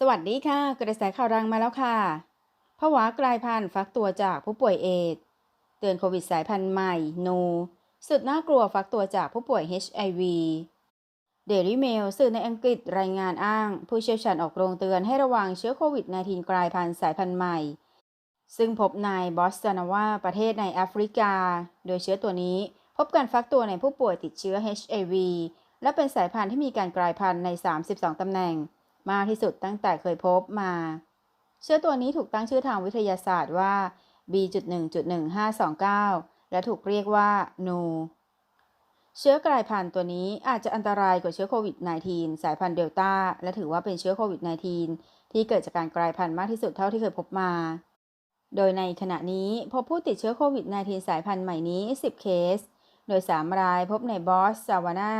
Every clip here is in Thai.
สวัสดีค่ะ กระแสข่าวดังมาแล้วค่ะผวากลายพันธุ์ฟักตัวจากผู้ป่วยเอดส์เตือนโควิดสายพันธุ์ใหม่โน สุดน่ากลัวฟักตัวจากผู้ป่วย HIV Daily Mail สื่อในอังกฤษรายงานอ้าง ผู้เชี่ยวชาญออกโรงเตือนให้ระวังเชื้อโควิด -19 กลายพันธุ์สายพันธุ์ใหม่ ซึ่งพบในบอสตานาวาประเทศในแอฟริกา โดยเชื้อตัวนี้พบการฟักตัวในผู้ป่วยติดเชื้อ HIV และเป็นสายพันธุ์ที่มีการกลายพันธุ์ใน 32 ตำแหน่ง มากที่สุดตั้งแต่เคยพบมา เชื้อตัวนี้ถูกตั้งชื่อทางวิทยาศาสตร์ว่า B.1.1529 และถูกเรียกว่านูเชื้อกลายพันธุ์ตัวนี้อาจจะอันตรายกว่าเชื้อโควิด -19 สายพันธุ์เดลต้า และถือว่าเป็นเชื้อโควิด -19 ที่เกิดจากการกลายพันธุ์มากที่สุดเท่าที่เคยพบมา โดยในขณะนี้พบผู้ติดเชื้อโควิด -19 สายพันธุ์ใหม่นี้ 10 เคส โดย 3 รายพบในบอสซาวานา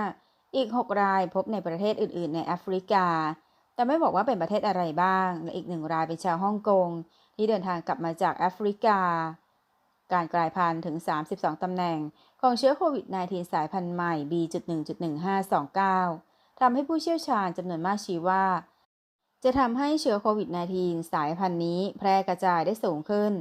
อีก 6 รายพบในประเทศอื่น ๆ ในแอฟริกา แต่ไม่บอกว่าเป็นประเทศอะไรบ้าง และอีกหนึ่งรายเป็นชาวฮ่องกง ที่เดินทางกลับมาจากแอฟริกา การกลายพันธุ์ถึง 32 ตำแหน่ง ของเชื้อโควิด -19 สายพันธุ์ใหม่ B.1.1529 ทำให้ผู้เชี่ยวชาญจำนวนมากชี้ว่า จะทำให้เชื้อโควิด -19 สายพันธุ์นี้แพร่กระจายได้สูงขึ้น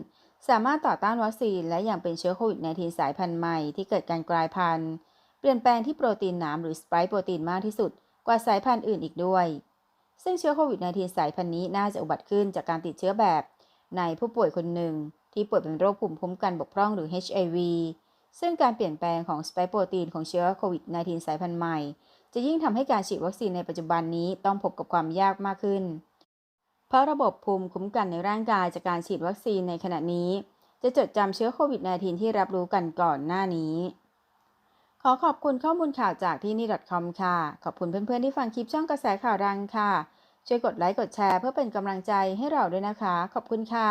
สามารถต่อต้านวัคซีนและยังเป็นเชื้อโควิด -19 สายพันธุ์ใหม่ที่เกิดการกลายพันธุ์เปลี่ยนแปลงที่โปรตีนหนามหรือสไปค์โปรตีนมากที่สุด กว่าสายพันธุ์อื่นอีกด้วย ซึ่งเชื้อโควิด -19 สายพันธุ์นี้น่าจะอุบัติขึ้นจากการติดเชื้อแบบในผู้ป่วยคนหนึ่ง ที่ป่วยเป็นโรคภูมิคุ้มกันบกพร่องหรือ HIV ซึ่งการเปลี่ยนแปลงของสไปโปรตีนของเชื้อโควิด -19 สายพันธุ์ใหม่ จะยิ่งทำให้การฉีดวัคซีนในปัจจุบันนี้ต้องพบกับความยากมากขึ้น เพราะระบบภูมิคุ้มกันในร่างกายจากการฉีดวัคซีนในขณะนี้ จะจดจำเชื้อโควิด -19 ที่รับรู้กันก่อนหน้านี้ ขอขอบคุณข้อมูลข่าวจากที่นี่ .com ค่ะ ขอบคุณเพื่อนๆที่ฟังคลิปช่องกระแสข่าวดังค่ะ ช่วยกดไลค์กดแชร์เพื่อเป็นกำลังใจให้เราด้วยนะคะ ขอบคุณค่ะ